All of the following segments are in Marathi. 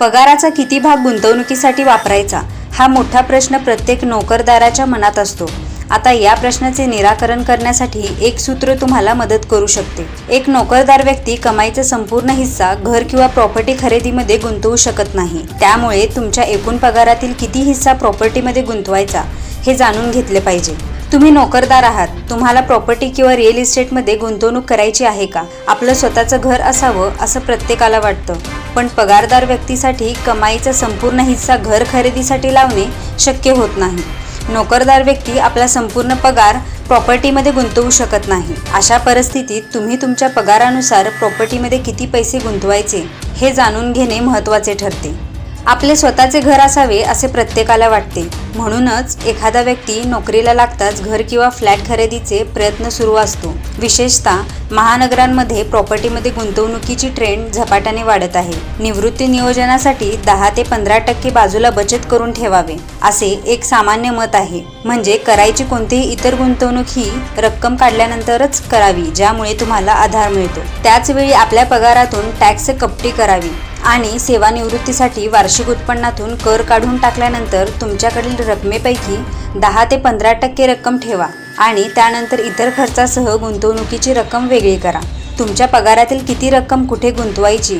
पगाराचा किती भाग गुंतवणुकीसाठी वापरायचा? हा मोठा प्रश्न प्रत्येक नोकरदाराच्या मनात असतो. आता या प्रश्नाचे निराकरण करण्यासाठी एक सूत्र तुम्हाला मदत करू शकते. एक नोकरदार व्यक्ती कमाईचा संपूर्ण हिस्सा घर किंवा प्रॉपर्टी खरेदीमध्ये गुंतवू शकत नाही. त्यामुळे तुमच्या एकूण पगारातील किती हिस्सा प्रॉपर्टीमध्ये गुंतवायचा हे जाणून घेतले पाहिजे. तुम्ही नोकरदार आहात. तुम्हाला प्रॉपर्टी किंवा रिअल इस्टेटमध्ये गुंतवणूक करायची आहे का? आपलं स्वतःचं घर असावं असं प्रत्येकाला वाटतं. पण पगारदार व्यक्तीसाठी कमाईचा संपूर्ण हिस्सा घर खरेदीसाठी लावणे शक्य होत नाही. नोकरदार व्यक्ती आपला संपूर्ण पगार प्रॉपर्टीमध्ये गुंतवू शकत नाही. अशा परिस्थितीत तुम्ही तुमच्या पगारानुसार प्रॉपर्टीमध्ये किती पैसे गुंतवायचे हे जाणून घेणे महत्त्वाचे ठरते. आपले स्वतःचे घर असावे असे प्रत्येकाला वाटते. म्हणूनच एखादा व्यक्ती नोकरीला लागताच घर किंवा फ्लॅट खरेदीचे प्रयत्न सुरू असतो. विशेषतः महानगरांमध्ये प्रॉपर्टीमध्ये गुंतवणुकीची ट्रेंड झपाट्याने वाढत आहे. निवृत्ती नियोजनासाठी दहा ते पंधरा टक्के बाजूला बचत करून ठेवावे असे एक सामान्य मत आहे. म्हणजे करायची कोणतीही इतर गुंतवणूक ही रक्कम काढल्यानंतरच करावी ज्यामुळे तुम्हाला आधार मिळतो. त्याच वेळी आपल्या पगारातून टॅक्स कपटी करावी. आणि सेवानिवृत्तीसाठी वार्षिक उत्पन्नातून कर काढून टाकल्यानंतर तुमच्याकडील रकमेपैकी दहा ते पंधरा टक्के रक्कम ठेवा आणि त्यानंतर इतर खर्चासह गुंतवणुकीची रक्कम वेगळी करा. तुमच्या पगारातील किती रक्कम कुठे गुंतवायची?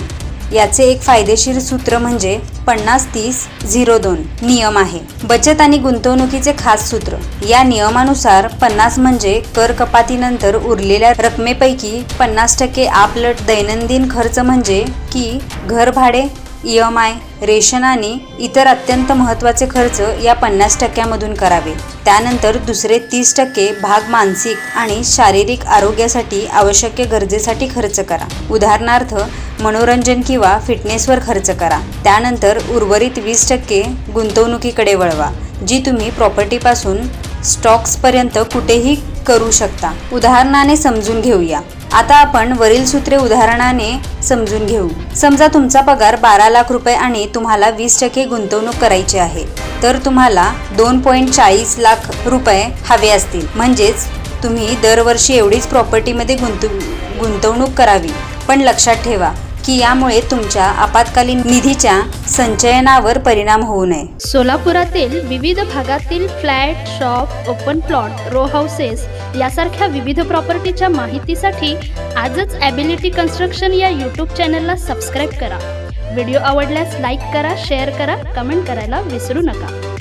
याचे एक फायदेशीर सूत्र म्हणजे पन्नास तीस झिरो दोन नियम आहे. बचत आणि गुंतवणुकीचे खास सूत्र. या नियमानुसार पन्नास म्हणजे कर कपातीनंतर उरलेल्या रकमेपैकी पन्नास टक्के आपलट दैनंदिन खर्च म्हणजे की घर भाडे ई एम आय रेशन आणि इतर अत्यंत महत्त्वाचे खर्च या पन्नास टक्क्यामधून करावे. त्यानंतर दुसरे तीस टक्के भाग मानसिक आणि शारीरिक आरोग्यासाठी आवश्यक गरजेसाठी खर्च करा. उदाहरणार्थ मनोरंजन किंवा फिटनेसवर खर्च करा. त्यानंतर उर्वरित वीस टक्के गुंतवणुकीकडे वळवा जी तुम्ही प्रॉपर्टीपासून स्टॉक्सपर्यंत कुठेही करू शकता. उदाहरणाने समजून घेऊया. आता आपण वरील सूत्रे उदाहरणाने समजून घेऊ. समजा तुमचा पगार बारा लाख रुपये आणि तुम्हाला वीस टक्के गुंतवणूक करायची आहे. तर तुम्हाला दोन पॉईंट चाळीस लाख रुपये हवे असतील. म्हणजेच तुम्ही दरवर्षी एवढीच प्रॉपर्टीमध्ये गुंतव गुंतवणूक करावी. पण लक्षात ठेवा की यामुळे तुमच्या आपत्कालीन निधीच्या संचयनावर परिणाम होऊ नये. सोलापुरातील विविध भागातील flat shop open plot row houses यासारख्या विविध प्रॉपर्टीच्या माहितीसाठी आजच ॲबिलिटी कन्स्ट्रक्शन या यूट्यूब चॅनलला सबस्क्राईब करा. व्हिडिओ आवडल्यास लाईक करा शेअर करा कमेंट करायला विसरू नका.